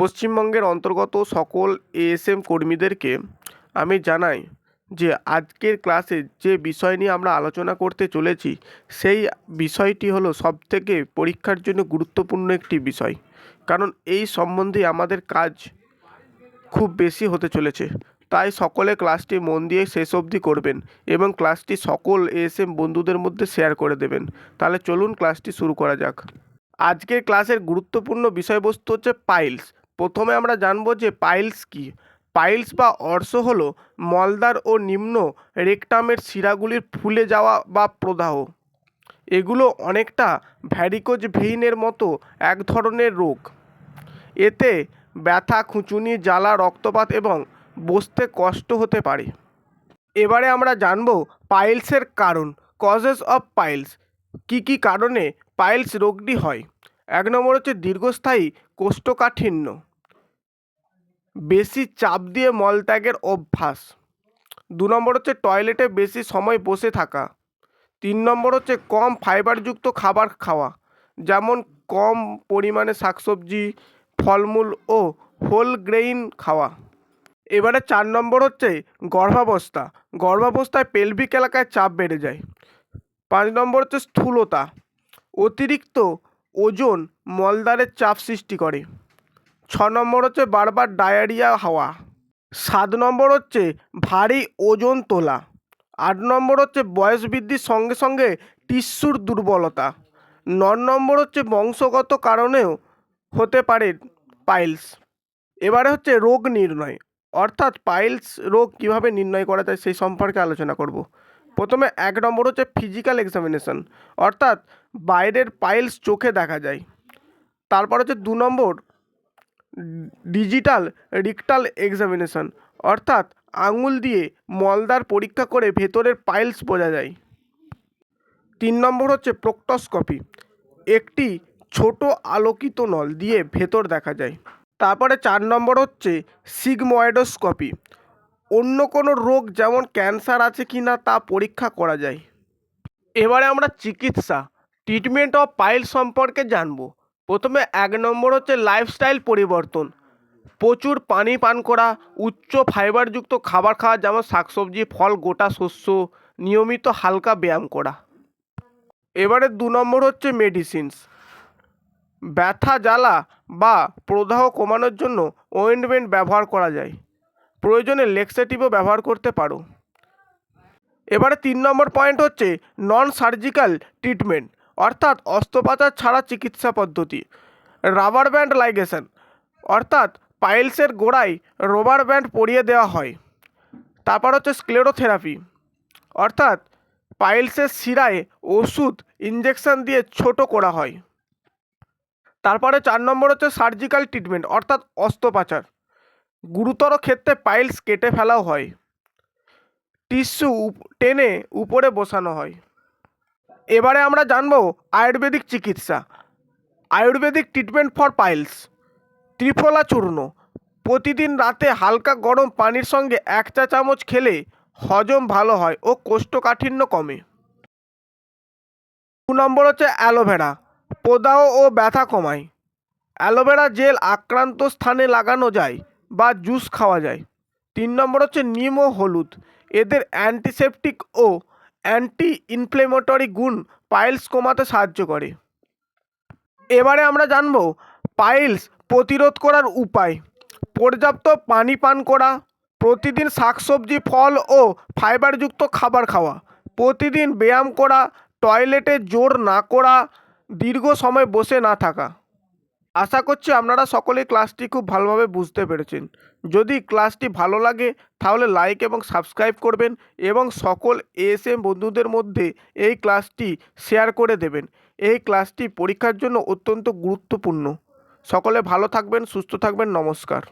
পশ্চিমবঙ্গের অন্তর্গত সকল এএসএম কর্মীদেরকে আমি জানাই যে আজকের ক্লাসে যে বিষয় নিয়ে আমরা আলোচনা করতে চলেছি, সেই বিষয়টি হলো সবথেকে পরীক্ষার জন্য গুরুত্বপূর্ণ একটি বিষয়। কারণ এই সম্বন্ধে আমাদের কাজ খুব বেশি হতে চলেছে। তাই সকলে ক্লাসটি মন দিয়ে শেষ অবধি করবেন এবং ক্লাসটি সকল এএসএম বন্ধুদের মধ্যে শেয়ার করে দেবেন। তাহলে চলুন ক্লাসটি শুরু করা যাক। আজকের ক্লাসের গুরুত্বপূর্ণ বিষয়বস্তু হচ্ছে পাইলস প্রথমে আমরা জানব যে পাইলস কি। পাইলস বা অর্শ হলো মলদার ও নিম্ন রেকটামের শিরাগুলির ফুলে যাওয়া বা প্রদাহ। এগুলো অনেকটা ভ্যারিকোজ ভেইনের মতো এক ধরনের রোগ। এতে ব্যথা, খুঁচুনি, জ্বালা, রক্তপাত এবং বসতে কষ্ট হতে পারে। এবারে আমরা জানব পাইলসের কারণ কজেস অফ পাইলস। কি কি কারণে পাইলস রোগটি হয়? এক নম্বর হচ্ছে দীর্ঘস্থায়ী কোষ্ঠকাঠিন্য। বেশি চাপ দিয়ে মলত্যাগের অভ্যাস। দু নম্বর হচ্ছে টয়লেটে বেশি সময় বসে থাকা। তিন নম্বর হচ্ছে কম ফাইবারযুক্ত খাবার খাওয়া, যেমন কম পরিমাণে শাকসবজি, ফলমূল ও হোল গ্রেইন খাওয়া। এবারে চার নম্বর হচ্ছে গর্ভাবস্থা। গর্ভাবস্থায় পেলভিক এলাকায় চাপ বেড়ে যায়। পাঁচ নম্বর হচ্ছে স্থূলতা। অতিরিক্ত ওজন মলদ্বারের চাপ সৃষ্টি করে। ছ নম্বর হচ্ছে বারবার ডায়রিয়া হওয়া। সাত নম্বর হচ্ছে ভারী ওজন তোলা। আট নম্বর হচ্ছে বয়স বৃদ্ধির সঙ্গে সঙ্গে টিস্যুর দুর্বলতা। ন নম্বর হচ্ছে বংশগত কারণেও হতে পারে পাইলস। এবারে হচ্ছে রোগ নির্ণয়। অর্থাৎ পাইলস রোগ কীভাবে নির্ণয় করা যায় সেই সম্পর্কে আলোচনা করব। প্রথমে এক নম্বর হচ্ছে ফিজিক্যাল এক্সামিনেশন। অর্থাৎ বাইরের পাইলস চোখে দেখা যায়। তারপর হচ্ছে দু নম্বর ডিজিটাল রিকটাল এক্সামিনেশন, অর্থাৎ আঙুল দিয়ে মলদার পরীক্ষা করে ভেতরের পাইলস বোঝা যায়। তিন নম্বর হচ্ছে প্রোক্টোস্কোপি, একটি ছোট আলোকিত নল দিয়ে ভেতর দেখা যায়। তারপরে চার নম্বর হচ্ছে সিগময়েডোস্কোপি, অন্য কোনো রোগ যেমন ক্যান্সার আছে কি না তা পরীক্ষা করা যায়। এবারে আমরা চিকিৎসা ট্রিটমেন্ট অফ পাইল সম্পর্কে জানব। প্রথমে এক নম্বর হচ্ছে লাইফস্টাইল পরিবর্তন। প্রচুর পানি পান করা, উচ্চ ফাইবারযুক্ত খাবার খাওয়া, যেমন শাকসবজি, ফল, গোটা শস্য, নিয়মিত হালকা ব্যায়াম করা। এবারে দু নম্বর হচ্ছে মেডিসিনস ব্যথা, জ্বালা বা প্রদাহ কমানোর জন্য ওয়েন্টমেন্ট ব্যবহার করা যায়। প্রয়োজনে লেক্সেটিভও ব্যবহার করতে পারো। এবারে তিন নম্বর পয়েন্ট হচ্ছে নন সার্জিক্যাল ট্রিটমেন্ট অর্থাৎ অস্ত্রোপচার ছাড়া চিকিৎসা পদ্ধতি। রাবার ব্যান্ড লাইগেশন অর্থাৎ পাইলসের গোড়ায় রবার ব্যান্ড পরিয়ে দেওয়া হয়। তারপর হচ্ছে স্ক্লেরোথেরাপি অর্থাৎ পাইলসের শিরায় ওষুধ ইঞ্জেকশন দিয়ে ছোট করা হয়। তারপরে চার নম্বর হচ্ছে সার্জিক্যাল ট্রিটমেন্ট অর্থাৎ অস্ত্রোপচার। গুরুতর ক্ষেত্রে পাইলস কেটে ফেলাও হয়। টিস্যু টেনে উপরে বসানো হয়। এবারে আমরা জানব আয়ুর্বেদিক চিকিৎসা, ayurvedic treatment for piles, triphala চূর্ণ। প্রতিদিন রাতে হালকা গরম পানির সঙ্গে এক চা চামচ খেলে হজম ভালো হয় ও কোষ্ঠকাঠিন্য কমে। দু নম্বর হচ্ছে অ্যালোভেরা, প্রদাহ ও ব্যথা কমায়। অ্যালোভেরা জেল আক্রান্ত স্থানে লাগানো যায় বা জুস খাওয়া যায়। তিন নম্বর হচ্ছে নিম ও হলুদ, এদের অ্যান্টিসেপটিক ও অ্যান্টি ইনফ্লেমেটরি গুণ পাইলস কমাতে সাহায্য করে। এবারে আমরা জানব পাইলস প্রতিরোধ করার উপায়। পর্যাপ্ত পানি পান করা, প্রতিদিন শাকসবজি, ফল ও ফাইবারযুক্ত খাবার খাওয়া, প্রতিদিন ব্যায়াম করা টয়লেটে জোর না করা, দীর্ঘ সময় বসে না থাকা। আশা করছি আপনারা সকলেই ক্লাসটি খুব ভালোভাবে বুঝতে পেরেছেন। যদি ক্লাসটি ভালো লাগে, তাহলে লাইক এবং সাবস্ক্রাইব করবেন এবং সকল এএসএম বন্ধুদের মধ্যে এই ক্লাসটি শেয়ার করে দেবেন। এই ক্লাসটি পরীক্ষার জন্য অত্যন্ত গুরুত্বপূর্ণ। সকলে ভালো থাকবেন, সুস্থ থাকবেন, নমস্কার।